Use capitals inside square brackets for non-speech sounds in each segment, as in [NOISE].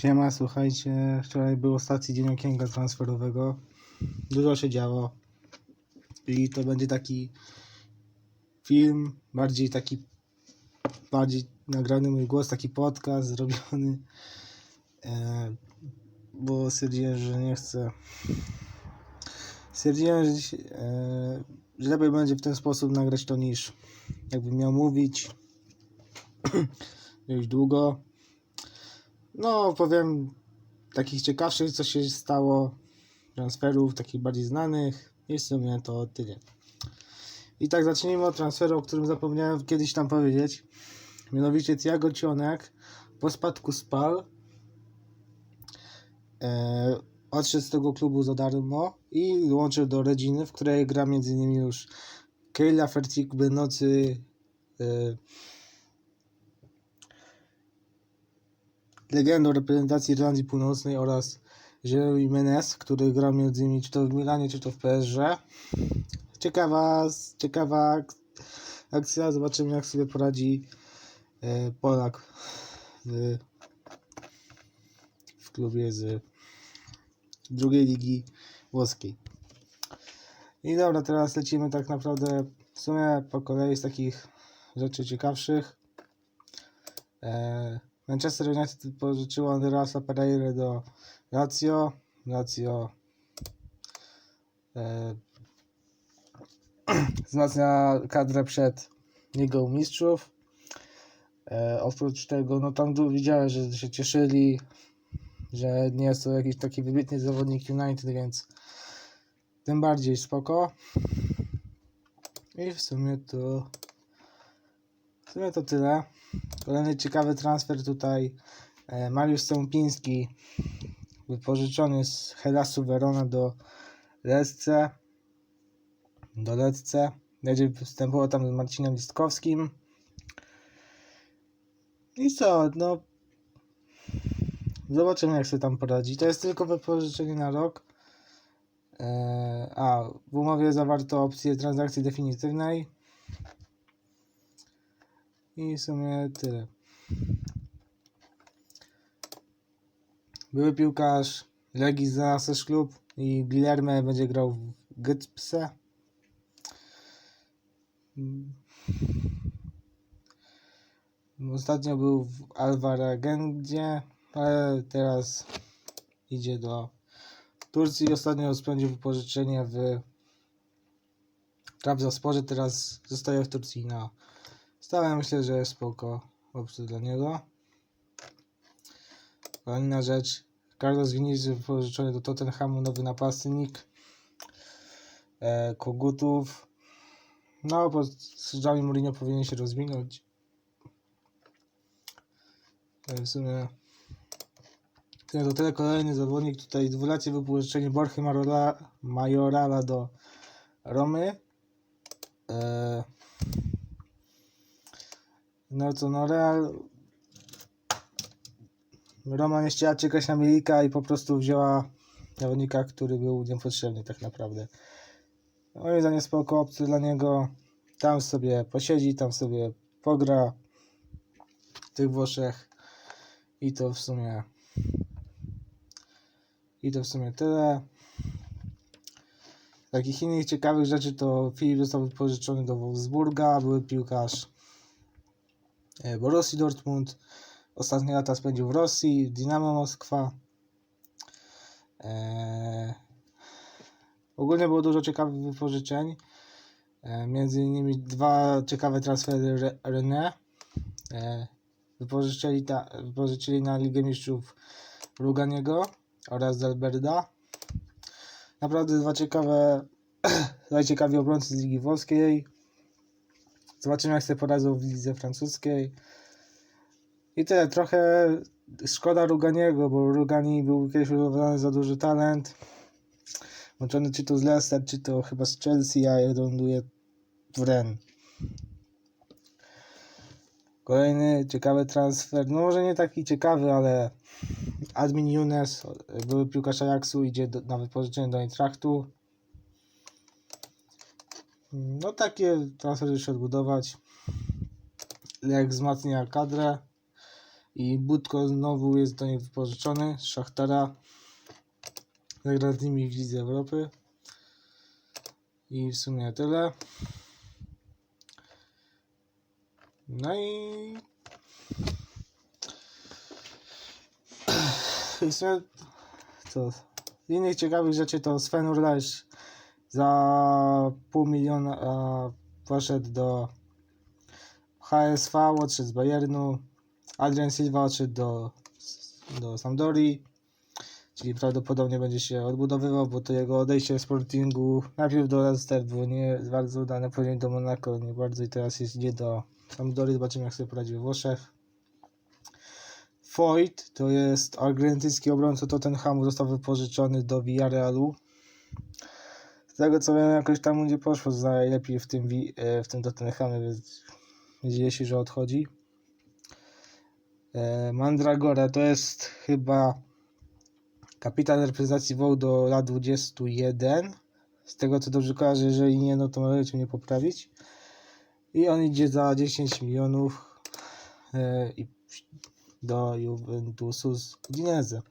Siema, słuchajcie, wczoraj był ostatni dzień okienka transferowego. Dużo się działo. I to będzie taki film, bardziej taki, bardziej nagrany mój głos, taki podcast zrobiony. E, bo stwierdziłem, że nie chcę. Stwierdziłem, że, e, że lepiej będzie w ten sposób nagrać to niż jakbym miał mówić [CLEARS THROAT] już długo. No, powiem takich ciekawszych, co się stało, transferów, takich bardziej znanych i w sumie to tyle. I tak zacznijmy od transferu, o którym zapomniałem kiedyś tam powiedzieć. Mianowicie Tiago Cionek po spadku z PAL e, odszedł z tego klubu za darmo i dołączył do Reginy, w której gra m.in. już Keila Fertik, Benocy, e, legendą reprezentacji Irlandii Północnej oraz Jeremy Menes, który gra między innymi czy to w Milanie, czy to w PSG. Ciekawa, ciekawa ak- akcja, zobaczymy jak sobie poradzi e, Polak w, w klubie z drugiej ligi włoskiej. I dobra, teraz lecimy tak naprawdę w sumie po kolei z takich rzeczy ciekawszych. E, Manchester United pożyczyło Andreasa Pereira do Lazio. Lazio e, [CLEARS THROAT] wzmacnia kadrę przed Ligą Mistrzów. E, oprócz tego, no tam widziałem, że się cieszyli, że nie jest to jakiś taki wybitny zawodnik United, więc tym bardziej spoko. I w sumie to sumie to tyle. Kolejny ciekawy transfer tutaj. E, Mariusz Stąpiński wypożyczony z Helasu Verona do Lecce. Do Lecce. Będzie występował tam z Marcinem Listkowskim. I co? No. Zobaczymy, jak sobie tam poradzi. To jest tylko wypożyczenie na rok. E, a, w umowie zawarto opcję transakcji definitywnej. I w sumie tyle. Były piłkarz Legii znalazł też klub i Guilherme będzie grał w Gypse. Mm. Ostatnio był w Alvaragendzie, ale teraz idzie do Turcji. Ostatnio spędził wypożyczenie w Trabzonsporze, teraz zostaje w Turcji na stałe. Myślę, że jest spoko opcja dla niego. Kolejna rzecz. Carlos Vinicius wypożyczony do Tottenhamu, nowy napastnik. E, Kogutów. No, pod strzałami Mourinho powinien się rozwinąć. E, w sumie tyle to tyle. Kolejny zawodnik. Tutaj dwulacie wypożyczenie Borchy Marola, Majorala do Romy. E, no to no Real Roma nie chciała czekać na Milika i po prostu wzięła zawodnika, który był niepotrzebny tak naprawdę. Moim zdaniem spoko opcja dla niego. Tam sobie posiedzi, tam sobie pogra w tych Włoszech i to w sumie i to w sumie tyle. Takich innych ciekawych rzeczy to Filip został wypożyczony do Wolfsburga, były piłkarz e, Borussii Dortmund. Ostatnie lata spędził w Rosji, w Dynamo Moskwa. Eee, ogólnie było dużo ciekawych wypożyczeń. Eee, między innymi dwa ciekawe transfery Re- René. Wypożyczyli, ta, wypożyczyli na Ligę Mistrzów Ruganiego oraz Delberda. Naprawdę dwa ciekawe, [CLEARS THROAT] dwa ciekawi obrońcy z Ligi Włoskiej. Zobaczymy jak sobie poradzą w lidze francuskiej. I tyle, trochę szkoda Ruganiego, bo Rugani był kiedyś uważany za duży talent. Łączony czy to z Leicester, czy to chyba z Chelsea, a ląduje w Ren. Kolejny ciekawy transfer, no może nie taki ciekawy, ale Admin Younes, były piłkarz Ajaxu, idzie do, na wypożyczenie do Eintrachtu. No takie transfery się odbudować. Jak wzmacnia kadrę I Budko znowu jest do niej wypożyczony z Szachtara. Zagra z nimi w Lidze Europy. I w sumie tyle. No i... W sumie... Co? Z innych ciekawych rzeczy to Sven za pół miliona poszedł do HSV, odszedł z Bayernu. Adrian Silva odszedł do, do Sampdori, czyli prawdopodobnie będzie się odbudowywał, bo to jego odejście z Sportingu najpierw do Leicester było nie bardzo udane, później do Monaco nie bardzo i teraz jest idzie do Sampdori, zobaczymy jak sobie poradzi we Włoszech. Foyt to jest argentyński obrońca Tottenhamu, został wypożyczony do Villarrealu. Tego co wiem, jakoś tam nie poszło najlepiej w tym, e, w tym Tottenhamie, więc wiedzieli się, że odchodzi. E, Mandragora to jest chyba kapitan reprezentacji WOł do lat 21. Z tego co dobrze kojarzę, jeżeli nie, no to możecie mnie poprawić. I on idzie za 10 milionów e, i do Juventusu z Udinese.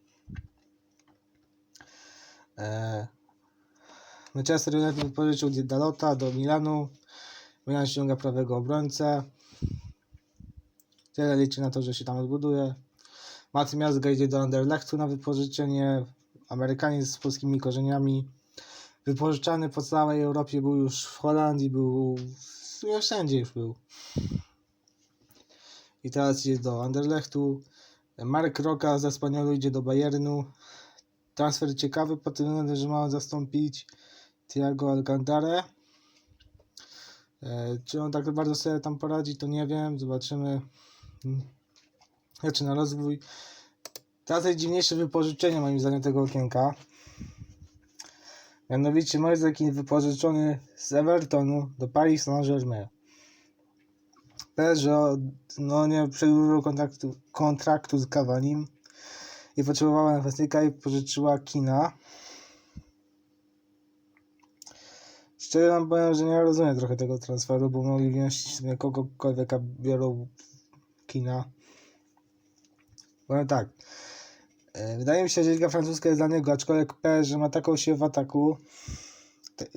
Manchester United wypożyczył Dalota do Milanu. Milan ściąga prawego obrońcę. Tyle liczy na to, że się tam odbuduje. Maty Miazga idzie do Anderlechtu na wypożyczenie. Amerykanin z polskimi korzeniami. Wypożyczany po całej Europie był już w Holandii, był w wszędzie już był. I teraz idzie do Anderlechtu. Mark Roca ze Spaniolu idzie do Bayernu. Transfer ciekawy pod tym względem, że ma zastąpić Thiago Alcantara. E, czy on tak bardzo sobie tam poradzi, to nie wiem. Zobaczymy. Znaczy na rozwój. Teraz najdziwniejsze wypożyczenie moim zdaniem tego okienka. Mianowicie Moisekin wypożyczony z Evertonu do Paris Saint-Germain. że no nie przedłużył kontraktu, kontraktu z Cavanim i potrzebowała napastnika i pożyczyła kina. Szczerze wam powiem, że nie rozumiem trochę tego transferu, bo mogli wziąć kogokolwiek, a biorą kina. Powiem tak. e, Wydaje mi się, że liga francuska jest dla niego, aczkolwiek PSG ma taką siłę w ataku,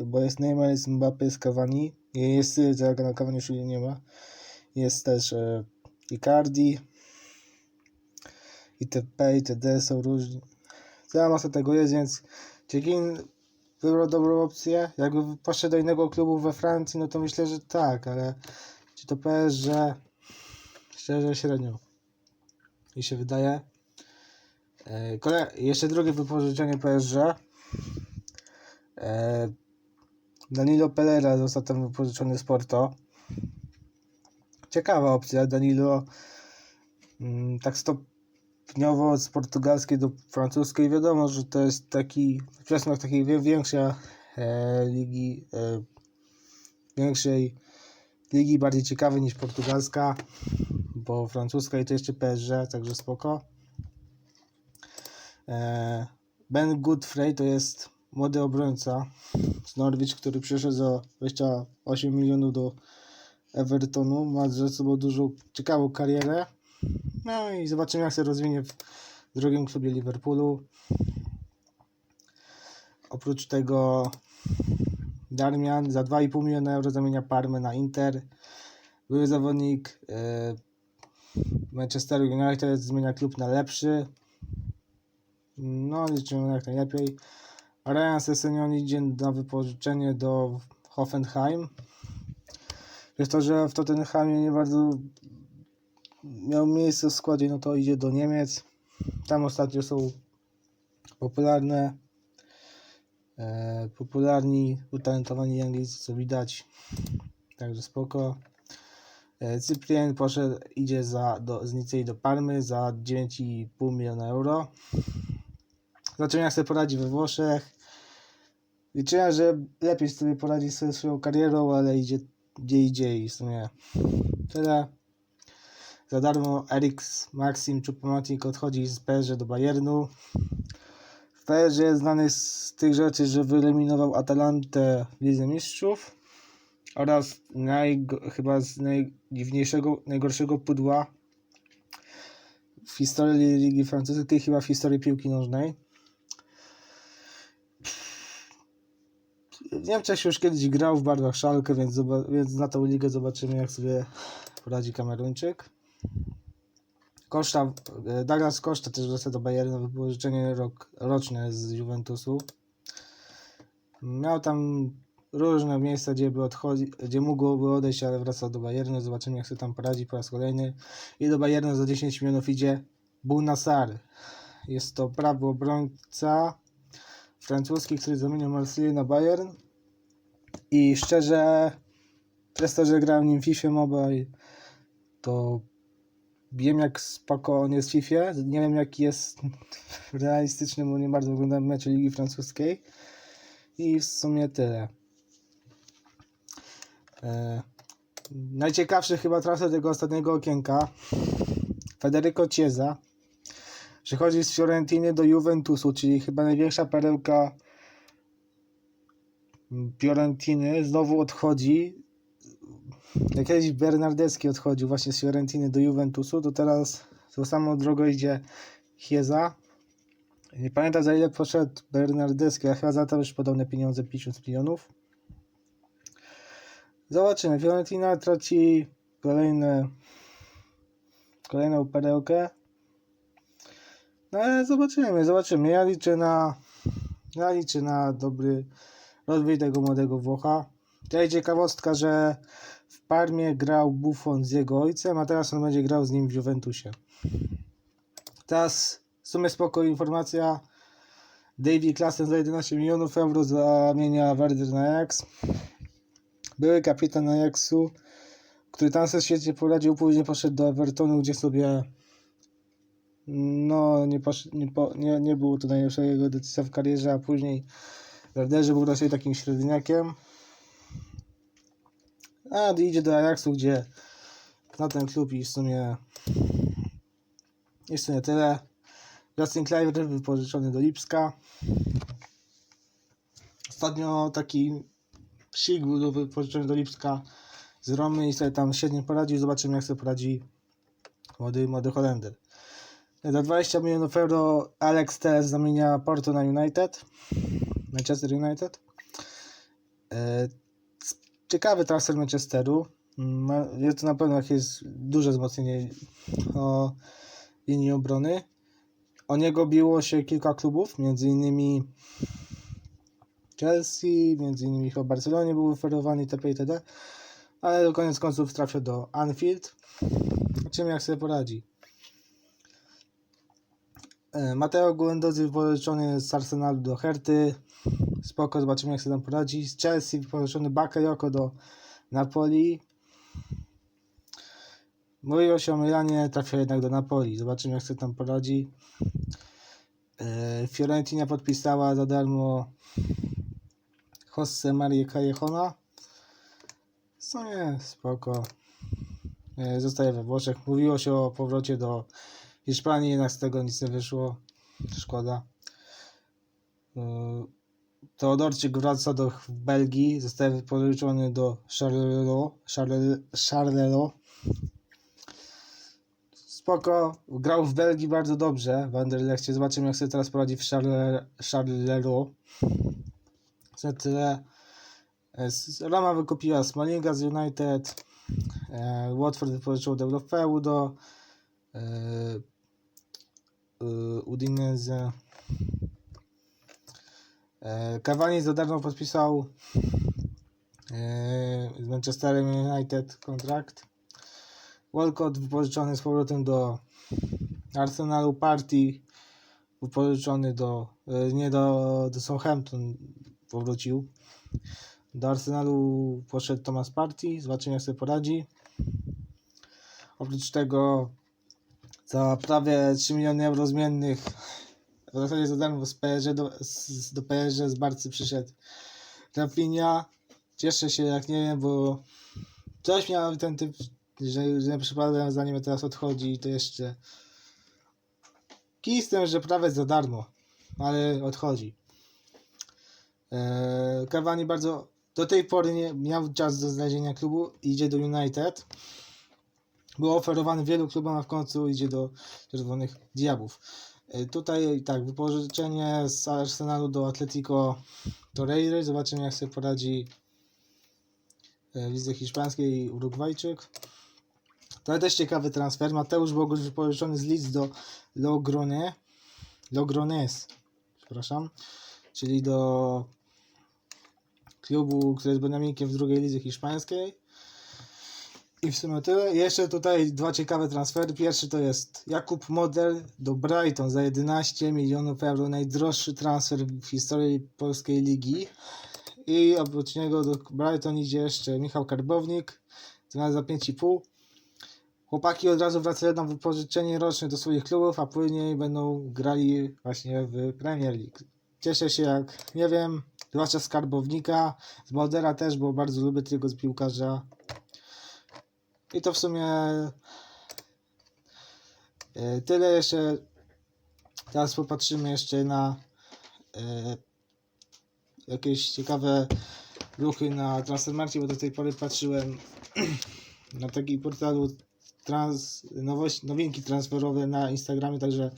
bo jest Neymar, jest Mbappé, jest Cavani, jest tego na Cavani już nie ma. Jest też e, Icardi, itp. itd. są różni. Cała masa tego jest, więc Ciekin wybrał dobrą opcję. Jakby poszedł do innego klubu we Francji, no to myślę, że tak, ale czy to PSG szczerze średnio mi się wydaje. E, Kole- jeszcze drugie wypożyczenie PSG. E, Danilo Pereira został tam wypożyczony z Porto. Ciekawa opcja. Danilo mm, tak stopniowo z portugalskiej do francuskiej. Wiadomo, że to jest taki przesmak takiej większej e, ligi, e, większej ligi, bardziej ciekawej niż portugalska, bo francuska i to jeszcze PSG, także spoko. E, ben Goodfrey to jest młody obrońca z Norwich, który przyszedł za 28 milionów do Evertonu. Ma ze sobą dużą, ciekawą karierę. No i zobaczymy, jak się rozwinie w drugim klubie Liverpoolu. Oprócz tego Darmian za 2,5 miliona euro zamienia Parmę na Inter. Były zawodnik e, Manchester United zmienia klub na lepszy. No, liczymy jak najlepiej. Ryan Sessegnon idzie na wypożyczenie do Hoffenheim. Przez to, że w Tottenhamie nie bardzo miał miejsce w składzie, no to idzie do Niemiec. Tam ostatnio są popularne e, popularni, utalentowani Anglicy, co widać. Także spoko. E, Cyprian poszedł, idzie za, do, z Nicei do Parmy za 9,5 miliona euro. Zobaczymy jak sobie poradzi we Włoszech. Liczyłem, że lepiej sobie poradzi ze swoją karierą, ale idzie gdzie idzie i w sumie tyle. Za darmo Erik Maxim Chupomoting odchodzi z PSG do Bayernu. W PSG jest znany z tych rzeczy, że wyeliminował Atalantę w Lidze Mistrzów oraz najgo, chyba z najdziwniejszego, najgorszego pudła w historii Ligi Francuskiej, chyba w historii piłki nożnej. W Niemczech już kiedyś grał w barwach Szalkę, więc, więc na tą ligę zobaczymy, jak sobie poradzi Kameruńczyk. Koszta, e, Douglas Koszta też wraca do Bayernu, wypożyczenie rok, roczne z Juventusu. Miał tam różne miejsca, gdzie, by odchodzi, gdzie mógłby odejść, ale wracał do Bayernu. Zobaczymy, jak sobie tam poradzi po raz kolejny. I do Bayernu za 10 milionów idzie Bunasar. Jest to prawy obrońca francuski, który zamienił Marseille na Bayern. I szczerze, przez to, że grałem nim FIFA Mobile, to wiem jak spoko on jest w FIFA. Nie wiem jaki jest [LAUGHS] realistyczny, bo nie bardzo oglądam mecze Ligi Francuskiej. I w sumie tyle. E, najciekawszy chyba transfer tego ostatniego okienka. Federico Chiesa. Przychodzi z Fiorentiny do Juventusu, czyli chyba największa perełka Fiorentiny. Znowu odchodzi. Jak kiedyś Bernardeschi odchodził właśnie z Fiorentiny do Juventusu, to teraz tą samą drogą idzie Chiesa. Nie pamiętam za ile poszedł Bernardeschi, a chyba za to już podobne pieniądze 50 milionów. Zobaczymy. Fiorentina traci kolejne, kolejną perełkę. No ale zobaczymy, zobaczymy. Ja liczę na ja liczę na dobry rozwój tego młodego Włocha. Tutaj ciekawostka, że w Parmie grał Buffon z jego ojcem, a teraz on będzie grał z nim w Juventusie. Teraz w sumie spoko informacja. Davy Klassen za 11 milionów euro zamienia Werder na Ajax. Były kapitan Ajaxu, który tam sobie świetnie poradził, później poszedł do Evertonu, gdzie sobie no nie, posz, nie, po, nie, nie było to najlepsza jego decyzja w karierze, a później w Werderze był raczej takim średniakiem. A idzie do Ajaxu, gdzie na ten klub i w sumie i w sumie tyle. Justin Kluivert wypożyczony do Lipska. Ostatnio taki Sik był wypożyczony do Lipska z Romy i sobie tam świetnie poradził. Zobaczymy jak sobie poradzi młody, młody Holender. Za 20 milionów euro Alex Telles zamienia Porto na United. Manchester United. Ciekawy transfer Manchesteru. Ma- Jest to na pewno jakieś duże wzmocnienie o linii obrony. O niego biło się kilka klubów, między innymi Chelsea, między innymi chyba Barcelonie był oferowany itp. itd. Ale do koniec końców trafił do Anfield. Zobaczymy jak sobie poradzi. E, Mateo Guendouzi wypożyczony z Arsenalu do Herty. Spoko, zobaczymy jak sobie tam poradzi. Z Chelsea wypożyczony Bakayoko do Napoli. Mówiło się o Milanie, trafia jednak do Napoli. Zobaczymy jak sobie tam poradzi. E, Fiorentina podpisała za darmo Jose Maria Callejona. W sumie spoko. E, Zostaje we Włoszech. Mówiło się o powrocie do Hiszpanii, jednak z tego nic nie wyszło. Szkoda. E, Teodorczyk wraca do Belgii. Zostaje wypożyczony do Charleroi. Charleroi. Spoko. Grał w Belgii bardzo dobrze. W Anderlechcie. Zobaczymy jak sobie teraz poradzi w Charler- Charleroi. Za tyle. Roma wykupiła Smallinga z United. E, Watford wypożyczył Deulofeu do e, Udinese. E, Cavani za darmo podpisał e, z Manchesterem United kontrakt. Walcott wypożyczony z powrotem do Arsenalu Party wypożyczony do e, nie do, do Southampton powrócił. Do Arsenalu poszedł Thomas Party. Zobaczymy jak sobie poradzi. Oprócz tego za prawie 3 miliony euro zmiennych w zasadzie za darmo z PSG do, z, do PSG z Barcy przyszedł Rafinha. Cieszę się jak nie wiem, bo coś miał ten typ, że, że przypadłem zanim teraz odchodzi i to jeszcze kij z tym, że prawie za darmo, ale odchodzi. Eee, Cavani bardzo do tej pory nie miał czas do znalezienia klubu idzie do United Był oferowany wielu klubom, a w końcu idzie do Czerwonych Diabłów. E, Tutaj tak, wypożyczenie z Arsenalu do Atletico Torreira. Zobaczymy jak sobie poradzi e, w lidze hiszpańskiej Urugwajczyk. To też ciekawy transfer. Mateusz Bogusz wypożyczony z Leeds do Logrone. Logrones, przepraszam, czyli do klubu, który jest bynamikiem w drugiej lidze hiszpańskiej. I w sumie tyle. Jeszcze tutaj dwa ciekawe transfery. Pierwszy to jest Jakub Model do Brighton za 11 milionów euro. Najdroższy transfer w historii polskiej ligi. I oprócz niego do Brighton idzie jeszcze Michał Karbownik za 5,5. Chłopaki od razu wracają na wypożyczenie roczne do swoich klubów, a później będą grali właśnie w Premier League. Cieszę się jak, nie wiem, zwłaszcza z Karbownika, z Modera też, bo bardzo lubię tego z piłkarza. I to w sumie e, tyle jeszcze. Teraz popatrzymy jeszcze na e, jakieś ciekawe ruchy na Transfermarkcie, bo do tej pory patrzyłem [CLEARS THROAT] na takim portalu trans, nowości, nowinki transferowe na Instagramie, także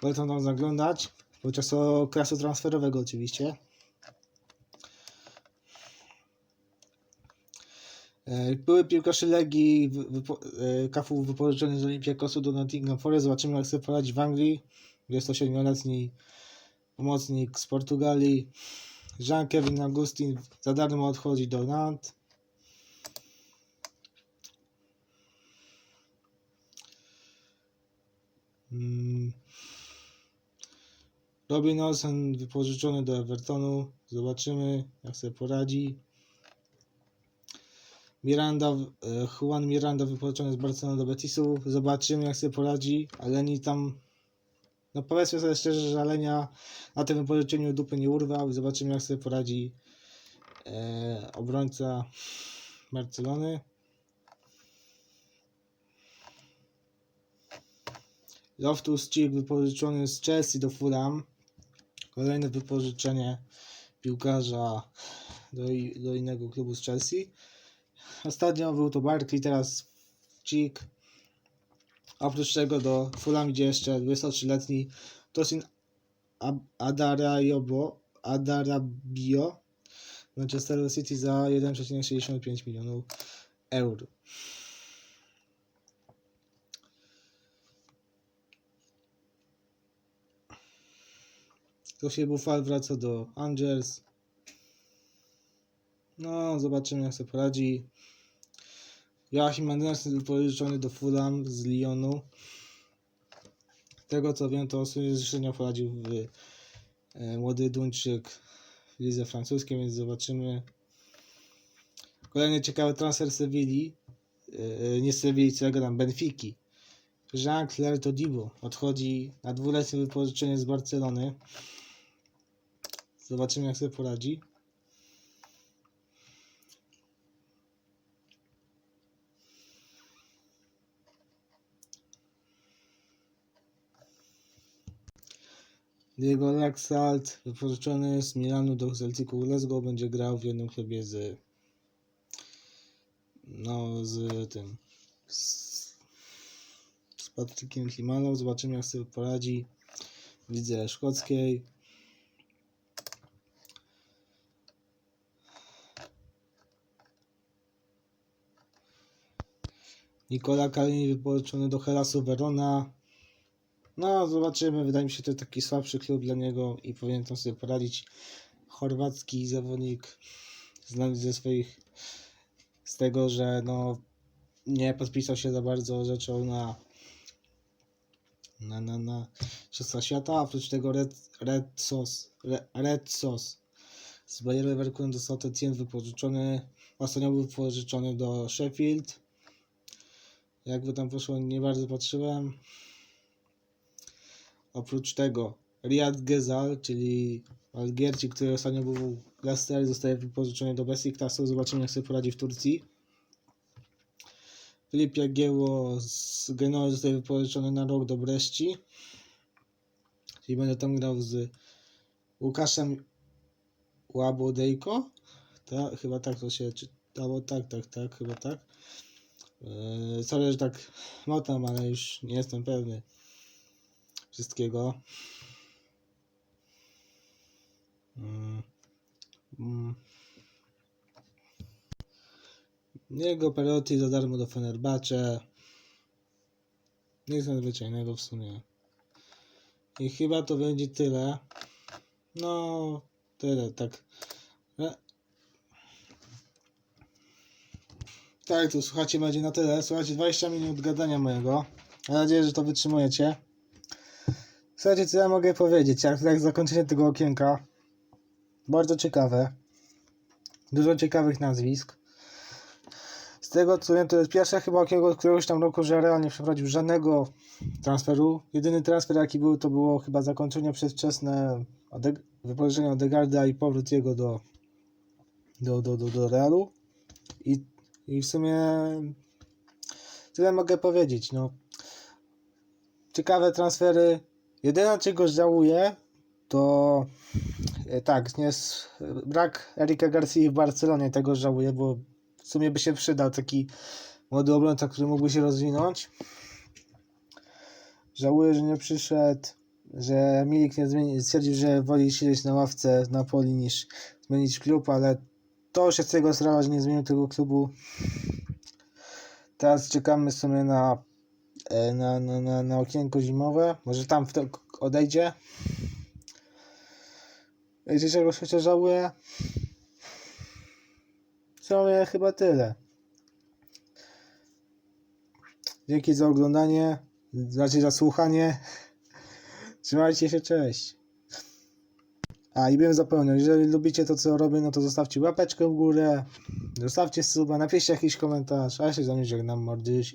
polecam tam zaglądać podczas okresu transferowego oczywiście. Były piłkarze Legii, wy- wypo, e, Kafu wypożyczony z Olympiakosu do Nottingham Forest. Zobaczymy jak sobie poradzi w Anglii. 27-letni pomocnik z Portugalii. Jean-Kevin Augustin za darmo odchodzi do Nantes. Mm. Robin Olsen wypożyczony do Evertonu. Zobaczymy jak sobie poradzi. Miranda, e, Juan Miranda wypożyczony z Barcelony do Betisu. Zobaczymy jak sobie poradzi. Aleni tam, no powiedzmy sobie szczerze, że Alenia na tym wypożyczeniu dupy nie urwał. Zobaczymy jak sobie poradzi e, obrońca Barcelony. Loftus Cheek wypożyczony z Chelsea do Fulham. Kolejne wypożyczenie piłkarza do, i- do innego klubu z Chelsea. Ostatnio był to Barkley, teraz Cheek. Oprócz tego do Fulham idzie jeszcze 23-letni Tosin Adarayobo, Adarabio Manchester City za 1,65 milionów euro. To się Buffal wraca do Angels. No, zobaczymy jak sobie poradzi. Joachim Andersen wypożyczony do Fulham z Lyonu. Z tego co wiem, to sobie średnio poradził w e, młody Duńczyk w lidze francuskiej, więc zobaczymy. Kolejny ciekawy transfer Sewilli. E, nie Sewilli, co ja gadam, Benfiki. Jean-Claire Todibo odchodzi na dwuletnie wypożyczenie z Barcelony. Zobaczymy jak sobie poradzi. Diego Laxalt, wypożyczony z Milanu do Celticu Glasgow, będzie grał w jednym klubie z no z tym z, z Patrykiem Klimaną. Zobaczymy jak sobie poradzi w lidze szkockiej. Nikola Kalini wypożyczony do Helasu Verona. No, zobaczymy. Wydaje mi się, to taki słabszy klub dla niego i powinien tam sobie poradzić. Chorwacki zawodnik, znany ze swoich, z tego, że no, nie podpisał się za bardzo rzeczą na na, na, na Mistrzostwa Świata. Oprócz tego Red, Red Sauce, Red, Red Sauce z Bayer Leverkusen dostał ten cien wypożyczony. Ostatnio był wypożyczony do Sheffield. Jakby tam poszło, nie bardzo patrzyłem. Oprócz tego Riyad Gezal, czyli Algierczyk, który ostatnio był w Leicester, zostaje wypożyczony do Besiktasu. Zobaczymy jak sobie poradzi w Turcji. Filip Jagieło z Genoi zostaje wypożyczony na rok do Breszci. Czyli będę tam grał z Łukaszem Łabodejko. Ta, chyba tak to się czytało. Tak, tak, tak, chyba tak. Yy, sorry, że tak motam, ale już nie jestem pewny wszystkiego. Mm. Mm. Jego Perotti za darmo do Fenerbahce. Nic nadzwyczajnego w sumie. I chyba to będzie tyle. No, tyle, tak. E. Tak, to słuchajcie, będzie na tyle. Słuchajcie, 20 minut gadania mojego. Mam nadzieję, że to wytrzymujecie. Słuchajcie, co ja mogę powiedzieć? Jak, jak zakończenie tego okienka. Bardzo ciekawe. Dużo ciekawych nazwisk. Z tego co wiem, to jest pierwsze chyba okienko od któregoś tam roku, że Real nie przeprowadził żadnego transferu. Jedyny transfer jaki był, to było chyba zakończenie przedwczesne Ode- wypożyczenie Odegarda i powrót jego do, do, do, do, do Realu. I, I w sumie tyle mogę powiedzieć. No. Ciekawe transfery. Jedyne czego żałuję, to e, tak, nie brak Erika Garcia w Barcelonie, tego żałuję, bo w sumie by się przydał taki młody obrońca, który mógłby się rozwinąć. Żałuję, że nie przyszedł, że Milik nie zmieni, stwierdził, że woli siedzieć na ławce na poli niż zmienić klub, ale to już jest jego sprawa, że nie zmienił tego klubu. Teraz czekamy sobie na, e, na, na, na, na okienko zimowe. Może tam w odejdzie. Wiecie czego się żałuję? W chyba tyle. Dzięki za oglądanie, znaczy za słuchanie. [LAUGHS] Trzymajcie się, cześć. A i bym zapomniał, jeżeli lubicie to co robię, no to zostawcie łapeczkę w górę, zostawcie suba, napiszcie jakiś komentarz, a ja się z wami żegnam, mordyś.